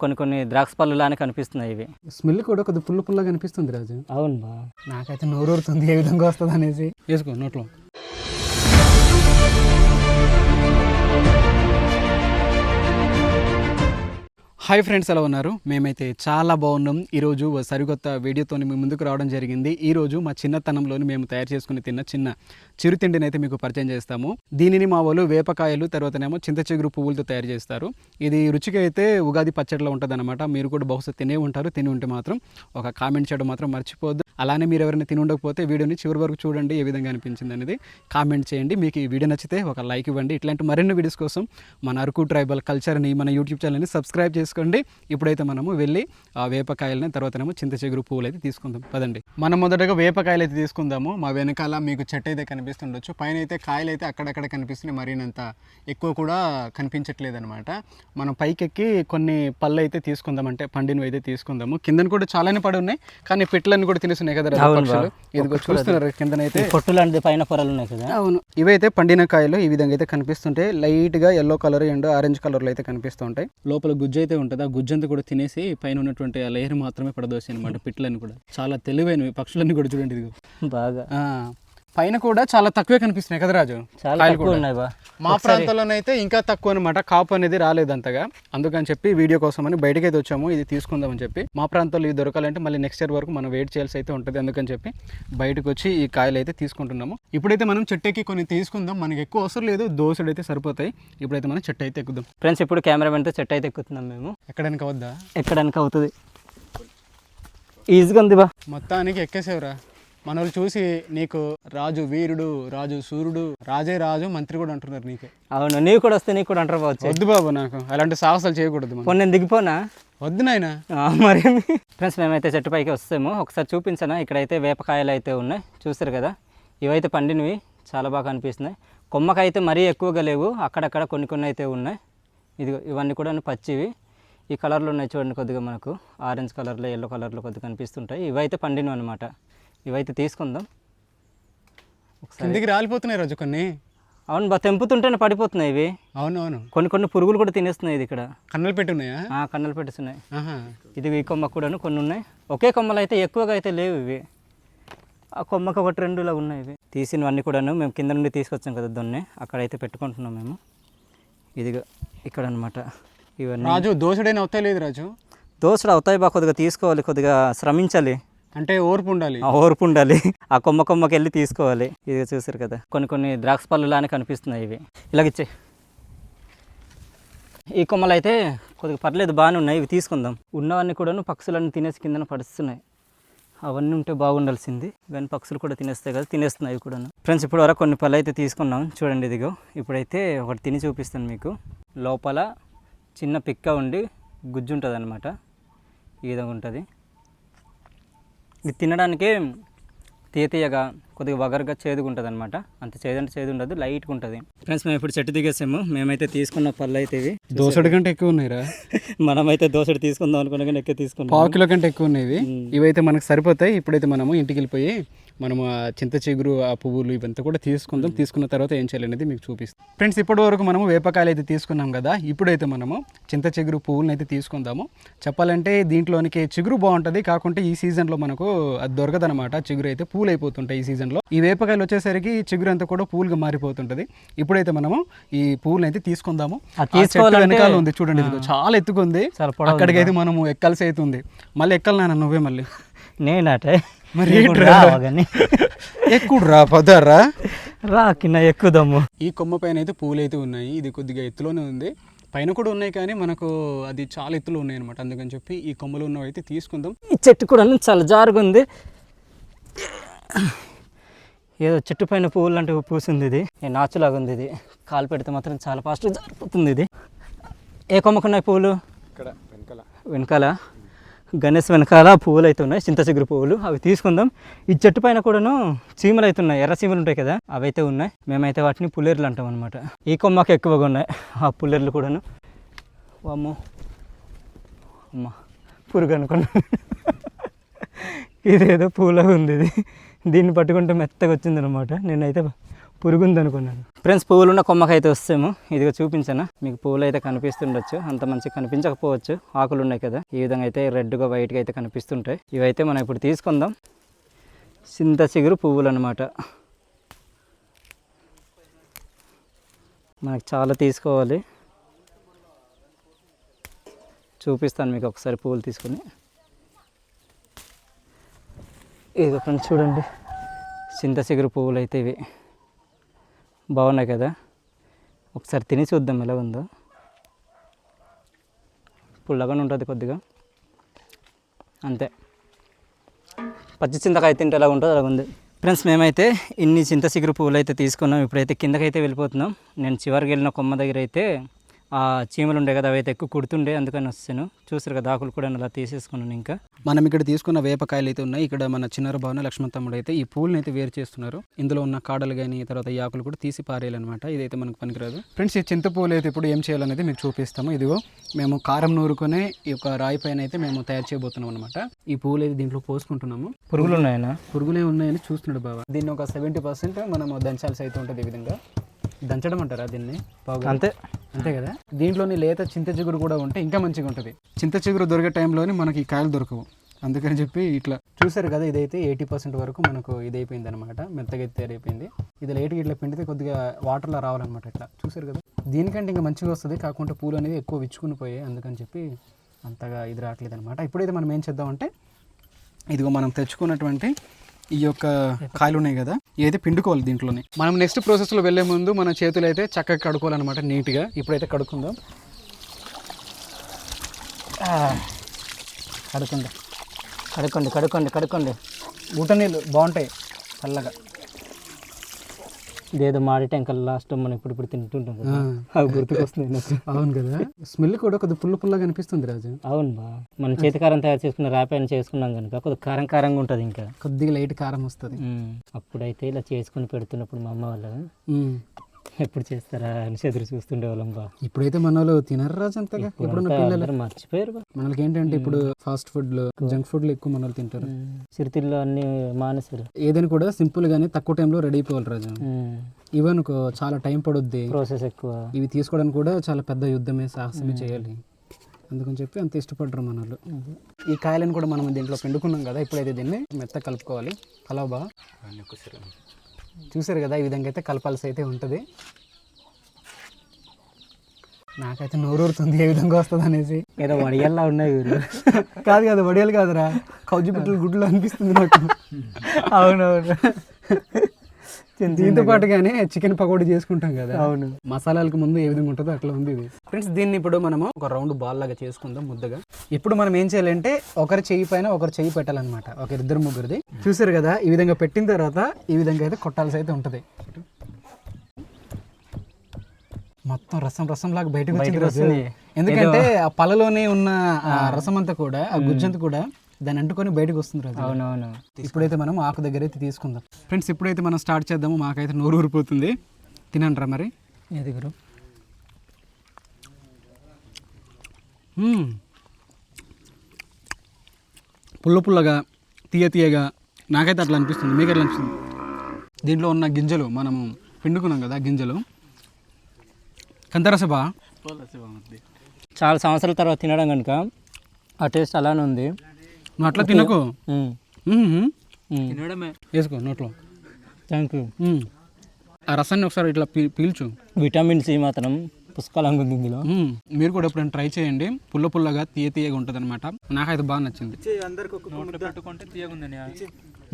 కొన్ని కొన్ని ద్రాక్ష పళ్ళు లానే కనిపిస్తున్నాయి ఇవి. స్మెల్ కూడా కొద్దిగా పుల్ల పుల్లగా అనిపిస్తుంది రాజు. అవును బా. నాకైతే నోరూరుతుంది ఏ విధంగా వస్తుంది అనేసి వేసుకో నోట్లో. హాయ్ ఫ్రెండ్స్ ఎలా ఉన్నారు? మేమైతే చాలా బాగున్నాం. ఈరోజు సరికొత్త వీడియోతో మీ ముందుకు రావడం జరిగింది. ఈరోజు మా చిన్నతనంలోని మేము తయారు చేసుకుని తిన్న చిన్న చిరుతిండిని అయితే మీకు పరిచయం చేస్తాము. దీనిని మా వాళ్ళు వేపకాయలు తర్వాతనేమో చింత చిగురు పువ్వులతో తయారు చేస్తారు. ఇది రుచికి అయితే ఉగాది పచ్చడిలో ఉంటుంది మీరు కూడా బహుశా తినే ఉంటారు. తిని ఉంటే మాత్రం ఒక కామెంట్ చేయడం మాత్రం మర్చిపోద్దు అలానే మీరు ఎవరైనా తిని ఉండకపోతే వీడియోని చివరి వరకు చూడండి ఏ విధంగా అనిపించింది అనేది కామెంట్ చేయండి. మీకు ఈ వీడియో నచ్చితే ఒక లైక్ ఇవ్వండి. ఇట్లాంటి మరిన్ని వీడియోస్ కోసం మన అరకు ట్రైబల్ కల్చర్ని మన యూట్యూబ్ ఛానల్ని సబ్స్క్రైబ్ చేసుకోండి. ఇప్పుడైతే మనము వెళ్ళి ఆ వేపకాయలని తర్వాతనేమో చింత చిగురు పువ్వులు అయితే తీసుకుందాం. పదండి. మనం మొదటగా వేపకాయలు అయితే తీసుకుందాము. మా వెనకాల మీకు చెట్టు అయితే కనిపిస్తుండొచ్చు. పైన అయితే కాయలు అయితే అక్కడక్కడ కనిపిస్తున్నాయి. మరీనంత ఎక్కువ కూడా కనిపించట్లేదు అనమాట మనం పైకెక్కి కొన్ని పళ్ళు అయితే తీసుకుందాం. అంటే పండినవి అయితే తీసుకుందాము. కిందన కూడా చాలానే పడి ఉన్నాయి. కానీ పెట్లన్నీ కూడా తినేస్తున్నాయి కదా. ఇదిగో చూస్తున్నారు కిందనైతే. పొట్టు లాంటిది పైన పొరలు ఉన్నాయి కదా. అవును. ఇవైతే పండిన కాయలు ఈ విధంగా అయితే కనిపిస్తుంటాయి. లైట్గా ఎల్లో కలర్ అండ్ ఆరెంజ్ కలర్లో అయితే కనిపిస్తూ ఉంటాయి లోపల గుజ్జు అయితే ఉంటుంది. ఆ గుజ్జు అంతా కూడా తినేసి పైన ఉన్నటువంటి ఆ లేయర్ మాత్రమే పడదోసి అనమాట పిట్లని కూడా. చాలా తెలివైనవి పక్షులన్నీ కూడా చూడండి ఇదిగో. బాగా. ఆ, పైన కూడా చాలా తక్కువే కనిపిస్తున్నాయి కదా రాజు? చాలా కాయలు తక్కువ కూడా. ఉన్నాయి బా. మా ప్రాంతంలోనైతే ఇంకా తక్కువ అనమాట కాపు అనేది రాలేదు అంతగా అందుకని చెప్పి వీడియో కోసం అని బయటకి అయితే వచ్చాము. ఇది తీసుకుందామని చెప్పి. మా ప్రాంతంలో ఇది దొరకాలంటే మళ్ళీ నెక్స్ట్ ఇయర్ వరకు మనం వెయిట్ చేయాల్సి అయితే ఉంటుంది. అందుకని చెప్పి బయటకు వచ్చి ఈ కాయలు అయితే తీసుకుంటున్నాము. ఇప్పుడైతే మనం చెట్టుకి కొన్ని తీసుకుందాం. మనకి ఎక్కువ అవసరం లేదు. దోశలు అయితే సరిపోతాయి. ఇప్పుడైతే మనం చెట్టు అయితే ఎక్కుదాం. ఫ్రెండ్స్ ఇప్పుడు కెమెరామెన్తో చెట్టు అయితే ఎక్కుతున్నాం మేము. ఎక్కడానికి వద్దా ఎక్కడానికి అవుతుంది? ఈజీగా ఉంది బా. మొత్తానికి ఎక్కేసేవరా. మన వాళ్ళు చూసి నీకు రాజు వీరుడు రాజు సూర్యుడు రాజే రాజు మంత్రి కూడా అంటున్నారు నీకే. అవును నీవు కూడా వస్తే నీకు కూడా అంటారు బావచ్చు వద్దు బాబు నాకు అలాంటి సాహసాలు చేయకూడదు మనం. కొన్ని నేను దిగిపోనా? వద్దు నాయనా. ఆ, మరి ఫ్రెండ్స్ మేమైతే చెట్టు పైకి వస్తాము. ఒకసారి చూపించానా? ఇక్కడైతే వేపకాయలు అయితే ఉన్నాయి. చూస్తారు కదా? ఇవైతే పండినవి. చాలా బాగా కనిపిస్తున్నాయి కొమ్మకైతే మరీ ఎక్కువగా లేవు. అక్కడక్కడ కొన్ని కొన్ని అయితే ఉన్నాయి. ఇది ఇవన్నీ కూడా పచ్చివి. ఈ కలర్లో ఉన్నాయి చూడండి కొద్దిగా మనకు. ఆరెంజ్ కలర్లో ఎల్లో కలర్లో కొద్దిగా కనిపిస్తుంటాయి. ఇవైతే పండినవి అనమాట ఇవైతే తీసుకుందాం. కిందికి రాలిపోతున్నాయి రాజు కొన్ని. అవును బా తెంపుతుంటేనే పడిపోతున్నాయి ఇవి. అవునవును. కొన్ని కొన్ని పురుగులు కూడా తినేస్తున్నాయి ఇది ఇక్కడ. కన్నులు పెట్టి ఉన్నాయా? ఆ, కన్నలు పెట్టిస్తున్నాయి. ఆహా. ఇది ఈ కొమ్మ కూడాను కొన్ని ఉన్నాయి. ఒకే కొమ్మలు అయితే ఎక్కువగా అయితే లేవు ఇవి. ఆ కొమ్మకు ఒకటి రెండులా ఉన్నాయి ఇవి. తీసినవన్నీ కూడాను మేము కింద నుండి తీసుకొచ్చాం కదా దొన్ని. అక్కడైతే పెట్టుకుంటున్నాం మేము. ఇదిగో ఇక్కడ అనమాట ఇవన్నీ. రాజు దోశడైనా అవుతాయి లేదు రాజు? దోసలు అవుతాయి బా కొద్దిగా తీసుకోవాలి కొద్దిగా శ్రమించాలి. అంటే ఓర్పు ఉండాలి. ఆ ఓర్పు ఉండాలి. ఆ కొమ్మ కొమ్మకి వెళ్ళి తీసుకోవాలి. ఇది చూసారు కదా. కొన్ని కొన్ని ద్రాక్ష పళ్ళు లానే కనిపిస్తున్నాయి ఇవి. ఇలాగిచ్చే ఈ కొమ్మలు అయితే కొద్దిగా పర్లేదు బాగానే ఉన్నాయి. ఇవి తీసుకుందాం. ఉన్నవన్నీ కూడాను పక్షులన్నీ తినేసి కిందన పడుస్తున్నాయి. అవన్నీ ఉంటే బాగుండాల్సింది. కానీ పక్షులు కూడా తినేస్తాయి కదా తినేస్తున్నాయి ఇవి కూడాను. ఫ్రెండ్స్ ఇప్పుడు వరకు కొన్ని పళ్ళు అయితే తీసుకున్నాం. చూడండి ఇదిగో. ఇప్పుడైతే ఒకటి తిని చూపిస్తాను మీకు. లోపల చిన్న పిక్క ఉండి గుజ్జు ఉంటుంది అనమాట ఈ విధంగా ఉంటుంది. ఇది తినడానికి తీయ తీయగా కొద్దిగా వగరుగా చేదుగా ఉంటుంది అనమాట అంత చేదు అంటే చేదు ఉండదు లైట్గా ఉంటుంది. ఫ్రెండ్స్ మేము ఇప్పుడు చెట్టు దిగేసాము. మేమైతే తీసుకున్న పళ్ళు అయితే ఇవి. దోశడి కంటే ఎక్కువ ఉన్నాయిరా. మనమైతే దోశడు తీసుకుందాం అనుకున్నా కానీ ఎక్కే తీసుకున్నాం పావు కిలో కంటే ఎక్కువ ఉన్నాయి ఇవి. ఇవైతే మనకు సరిపోతాయి. ఇప్పుడైతే మనము ఇంటికి వెళ్ళిపోయి మనము ఆ చింత చిగురు ఆ పువ్వులు ఇవంతా కూడా తీసుకుందాం. తీసుకున్న తర్వాత ఏం చేయాలి అనేది మీకు చూపిస్తాం. ఫ్రెండ్స్ ఇప్పటి వరకు మనము వేపకాయలు అయితే తీసుకున్నాం కదా ఇప్పుడైతే మనము చింత చిగురు పువ్వులను అయితే తీసుకుందాము. చెప్పాలంటే దీంట్లోనికి చిగురు బాగుంటుంది కాకుంటే ఈ సీజన్లో మనకు అది దొరకదనమాట చిగురు అయితే పూలు అయిపోతుంటాయి ఈ సీజన్లో. ఈ వేపకాయలు వచ్చేసరికి చిగురు అంతా కూడా పూలుగా మారిపోతుంటది. ఇప్పుడైతే మనము ఈ పువ్వులను అయితే తీసుకుందాము. వెనకాల ఉంది చూడండి ఇదిగో చాలా ఎత్తుకుంది. అక్కడికైతే మనము ఎక్కాల్సి అవుతుంది మళ్ళీ ఎక్కాలి నాన్న నువ్వే మళ్ళీ? నేనటే. మరి ఎక్కుడురా? పదరా? రా కింద ఎక్కుదాము. ఈ కొమ్మ పైన అయితే పూలు అయితే ఉన్నాయి. ఇది కొద్దిగా ఎత్తులోనే ఉంది. పైన కూడా ఉన్నాయి కానీ మనకు అది చాలా ఎత్తులో ఉన్నాయి అనమాట అందుకని చెప్పి ఈ కొమ్మలు ఉన్నవి అయితే తీసుకుందాం. ఈ చెట్టు కూడా చాలా జారుగా ఉంది. ఏదో చెట్టు పైన పువ్వులు అంటే పూసింది ఇది. నాచులాగా ఉంది ఇది. కాలు పెడితే మాత్రం చాలా ఫాస్ట్గా జారిపోతుంది ఇది. ఏ కొమ్మకున్నాయి పువ్వులు ఇక్కడ వెనకాల. వెనకాల? గణేష్ వెనకాల పువ్వులు అయితే ఉన్నాయి చింతచిగురు పువ్వులు. అవి తీసుకుందాం. ఈ చెట్టు పైన కూడాను చీమలు అయితే ఉన్నాయి ఎర్ర చీమలు ఉంటాయి కదా అవి అయితే ఉన్నాయి. మేమైతే వాటిని పుల్లేర్లు అంటాం అనమాట ఈ కొమ్మకి ఎక్కువగా ఉన్నాయి ఆ పుల్లేర్లు కూడాను. అమ్మో అమ్మ పురుగు అనుకున్నా. ఇదేదో పూలగా ఉంది ఇది. దీన్ని పట్టుకుంటే మెత్తగా వచ్చింది అనమాట నేనైతే పురుగు ఉంది అనుకున్నాను ఫ్రెండ్స్ పువ్వులు ఉన్న కొమ్మకైతే వస్తాము. ఇదిగో చూపించనా? మీకు పువ్వులు అయితే కనిపిస్తుండొచ్చు. అంత మంచిగా కనిపించకపోవచ్చు. ఆకులు ఉన్నాయి కదా. ఈ విధంగా అయితే రెడ్గా వైట్గా అయితే కనిపిస్తుంటాయి. ఇవైతే మనం ఇప్పుడు తీసుకుందాం. చింత చిగురు పువ్వులు అనమాట మనకు చాలా తీసుకోవాలి. చూపిస్తాను మీకు ఒకసారి పువ్వులు తీసుకొని. ఇది ఫ్రెండ్స్ చూడండి. చింత చిగురు పువ్వులు అయితే ఇవి. బాగున్నాయి కదా? ఒకసారి తిని చూద్దాం ఎలా ఉందో. పుల్లగానే ఉంటుంది కొద్దిగా. అంతే. పచ్చి చింతకాయ తింటే ఎలా ఉంటుందో అలా ఉంది. ఫ్రెండ్స్ మేమైతే ఇన్ని చింత చిగురు పువ్వులు అయితే తీసుకున్నాం. ఇప్పుడైతే కిందకైతే వెళ్ళిపోతున్నాం. నేను చివరికి వెళ్ళిన కొమ్మ దగ్గర అయితే ఆ చీమలు ఉండే కదా అవి అయితే ఎక్కువ కుడుతుండే అందుకని వస్తాను. చూసారు కదా ఆకులు కూడా అలా తీసేసుకున్నాను ఇంకా. మనం ఇక్కడ తీసుకున్న వేపకాయలు అయితే ఉన్నాయి. ఇక్కడ మన చిన్నారు భావన లక్ష్మణ్ తమ్ముడు అయితే ఈ పూలను అయితే వేరు చేస్తున్నారు. ఇందులో ఉన్న కాడలు కానీ తర్వాత ఈ ఆకులు కూడా తీసి పారేయాలన్నమాట. ఇదైతే మనకు పనికిరాదు. ఫ్రెండ్స్ ఈ చింత పూలు అయితే ఇప్పుడు ఏం చేయాలనేది మీకు చూపిస్తాము. ఇదిగో మేము కారం నూరుకునే ఈ యొక్క రాయి పైన అయితే మేము తయారు చేయబోతున్నాం అనమాట ఈ పూలు అయితే దీంట్లో పోసుకుంటున్నాము. పురుగులు ఉన్నాయనా? పురుగులే ఉన్నాయని చూస్తున్నాడు బాబా దీన్ని ఒక సెవెంటీ పర్సెంట్ మనం దంచాల్సి అయితే ఉంటుంది ఈ విధంగా. దంచడం అంటారా దీన్ని? అంతే. అంతే కదా? దీంట్లోని లేత చింత చిగురు కూడా ఉంటే ఇంకా మంచిగా ఉంటుంది. చింత చిగురు దొరికే టైంలోని మనకి కాయలు దొరకవు. అందుకని చెప్పి ఇట్లా చూసారు కదా ఇదైతే ఎయిటీ పర్సెంట్ వరకు మనకు ఇది అయిపోయింది అనమాట మెత్తగా అయితే తయారైపోయింది. ఇది లైట్గా ఇట్లా పిండితే కొద్దిగా వాటర్లో రావాలన్నమాట ఇట్లా. చూసారు కదా? దీనికంటే ఇంకా మంచిగా వస్తుంది. కాకుండా పూలు అనేది ఎక్కువ విచ్చుకుని పోయాయి. అందుకని చెప్పి అంతగా ఇది రావట్లేదు అనమాట ఇప్పుడైతే మనం ఏం చేద్దామంటే ఇదిగో మనం తెచ్చుకున్నటువంటి ఈ యొక్క కాయలు ఉన్నాయి కదా ఏదైతే పిండుకోవాలి దీంట్లోనే. మనం నెక్స్ట్ ప్రాసెస్లో వెళ్ళే ముందు మన చేతులు అయితే చక్కగా కడుక్కోవాలన్నమాట నీట్గా. ఇప్పుడైతే కడుక్కుందాం. ఆ, కడుక్కోండి. కడుక్కోండి కడుక్కోండి కడుక్కోండి. ఊట నీళ్ళు బాగుంటాయి చల్లగా. ఇదేదో మాడి టెంకల్ లాస్ట్ మనం ఇప్పుడు ఇప్పుడు తింటుంటాం కదా. అవి గుర్తుకొస్తుంది నాకు. అవును కదా. స్మెల్ కూడా కొద్దిగా పుల్ల పుల్లగా అనిపిస్తుంది రాజు. అవును బా. మనం చేతికారం తయారు చేసుకున్న ర్యాప్ చేసుకున్నాం కనుక కొద్దిగా కారం కారంగా ఉంటుంది ఇంకా. కొద్దిగా లైట్ కారం వస్తుంది. అప్పుడైతే ఇలా చేసుకొని పెడుతున్నప్పుడు మా అమ్మ వాళ్ళు. ఎప్పుడు చేస్తారా అని ఎదురు చూస్తుండే వాళ్ళం బా. ఇప్పుడైతే మన వాళ్ళు తినరు రాజు అంతగా ఇప్పుడున్న పిల్లలు అందరూ మర్చిపోయారు బా. మనకి ఏంటంటే ఇప్పుడు ఫాస్ట్ ఫుడ్లు జంక్ ఫుడ్లు ఎక్కువ మన వాళ్ళు తింటారు చిరుతిల్లో అన్ని మానేసారు ఏదైనా కూడా సింపుల్ గానే తక్కువ టైంలో రెడీ అయిపోవాలి రాజు. ఈవెన్ చాలా టైం పడుద్ది. ప్రాసెస్ ఎక్కువ. ఇవి తీసుకోవడానికి కూడా చాలా పెద్ద యుద్ధమే సాహసమే చేయాలి. అందుకని చెప్పి అంత ఇష్టపడరు మన వాళ్ళు ఈ కాయలను కూడా మనం దీంట్లో పిండుకున్నాం కదా ఇప్పుడైతే దీన్ని మెత్త కలుపుకోవాలి. కలవబా చూసారు కదా ఈ విధంగా అయితే కలపాల్సి అయితే ఉంటుంది. నాకైతే నోరూరుతుంది ఏ విధంగా వస్తుంది అనేసి. ఏదో వడియల్లా ఉన్నాయి వీళ్ళు. కాదు కాదు వడియాలు కాదురా. కౌజు గుడ్లు అనిపిస్తుంది నాకు. అవునవును. దీంతో పాటుగానే చికెన్ పకోడీ చేసుకుంటాం కదా. అవును. మసాలాలకు ముందు ఏ విధంగా ఉంటుందో అట్లా ఉంది ఇది. ఫ్రెండ్స్ దీన్ని ఇప్పుడు మనము ఒక రౌండ్ బాల్ లాగా చేసుకుందాం ముద్దగా. ఇప్పుడు మనం ఏం చేయాలంటే ఒకరి చెయ్యి పైన ఒకరు చెయ్యి పెట్టాలన్నమాట. ఒక ఇద్దరు ముగ్గురిది. చూసారు కదా ఈ విధంగా పెట్టిన తర్వాత ఈ విధంగా అయితే కొట్టాల్సి అయితే ఉంటుంది. మొత్తం రసం రసం లాగా బయటకు వచ్చింది. ఎందుకంటే ఆ పళ్ళలోనే ఉన్న రసం అంతా కూడా ఆ గుజ్జంతా కూడా దాన్ని అంటుకొని బయటకు వస్తుంది రోజు. అవునవును. ఇప్పుడైతే మనం ఆకు దగ్గర అయితే తీసుకుందాం. ఫ్రెండ్స్ ఇప్పుడైతే మనం స్టార్ట్ చేద్దాము. మాకైతే నోరు ఊరిపోతుంది. తినంటారా మరి. మ్మ్. పుల్ల పుల్లగా తీయ తీయగా నాకైతే అట్లా అనిపిస్తుంది. మీకు ఎట్లా అనిపిస్తుంది? దీంట్లో ఉన్న గింజలు మనము పిండుకున్నాం కదా గింజలు. కంతరసబా చాలా సంవత్సరాల తర్వాత తినడం కనుక ఆ టేస్ట్ అలానే ఉంది. నువ్వు అట్లా తినకు. వేసుకో నోట్లో. Thank you. ఆ రసాన్ని ఒకసారి ఇట్లా పీ పీల్చు. విటమిన్ సి మాత్రం పుష్కలంగా ఉంది ఇందులో. మీరు కూడా ఎప్పుడైనా ట్రై చేయండి. పుల్ల పుల్లగా తీయ తీయగా ఉంటుంది అనమాట నాకైతే బాగా నచ్చింది. పెట్టుకుంటే తీయగుందని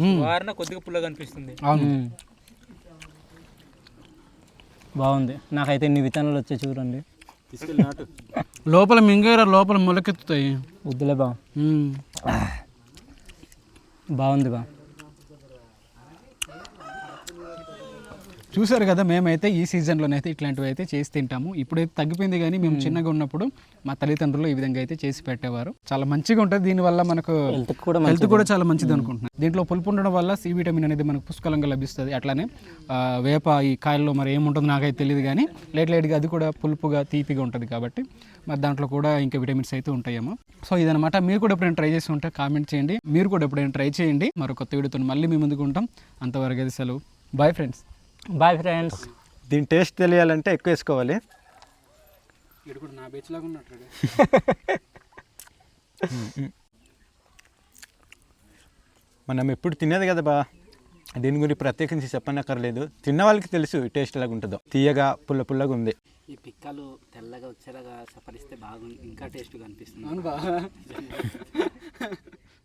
మ్మ్. వారిన కొద్దిగా పుల్లగా అనిపిస్తుంది. అవును. బాగుంది. నాకైతే ఇన్ని విత్తనాలు వచ్చాయి చూడండి. లోపల మింగేరా లోపల మొలకెత్తుతాయి. వద్దులే బా. బాగుంది బా. చూసారు కదా మేమైతే ఈ సీజన్లోనైతే ఇట్లాంటివి అయితే చేసి తింటాము. ఇప్పుడైతే తగ్గిపోయింది కానీ మేము చిన్నగా ఉన్నప్పుడు మా తల్లిదండ్రులు ఈ విధంగా అయితే చేసి పెట్టేవారు. చాలా మంచిగా ఉంటుంది దీనివల్ల మనకు హెల్త్ కూడా హెల్త్ కూడా చాలా మంచిది అనుకుంటున్నాను. దీంట్లో పులుపు ఉండడం వల్ల సి విటమిన్ అనేది మనకు పుష్కలంగా లభిస్తుంది. అట్లానే వేప ఈ కాయల్లో మరి ఏముంటుందో నాకైతే తెలియదు కానీ లేట్ లేట్గా అది కూడా పులుపుగా తీపిగా ఉంటుంది కాబట్టి మరి దాంట్లో కూడా ఇంకా విటమిన్స్ అయితే ఉంటాయేమో. సో ఇదనమాట మీరు కూడా ఎప్పుడైనా ట్రై చేసి ఉంటే కామెంట్ చేయండి. మీరు కూడా ఎప్పుడైనా ట్రై చేయండి. మరో కొత్త వీడియోతో మళ్ళీ మీ ముందుకు ఉంటాం. అంతవరకు అది సెలవు. బాయ్ ఫ్రెండ్స్ బాయ్ ఫ్రెండ్స్ దీని టేస్ట్ తెలియాలంటే ఎక్కువ వేసుకోవాలి. ఇటు కూడా నా బెచ్ లాగా ఉన్నట్టు మనం ఎప్పుడు తినేది కదా బా. దీని గురించి ప్రత్యేకించి చెప్పనక్కర్లేదు. తిన్న వాళ్ళకి తెలుసు టేస్ట్ ఎలాగ ఉంటుందో. తీయగా పుల్ల పుల్లగా ఉంది. ఈ పిక్కలు తెల్లగా వచ్చేలాగా సపరిస్తే బాగుంది ఇంకా టేస్ట్గా అనిపిస్తుంది. అవును బా.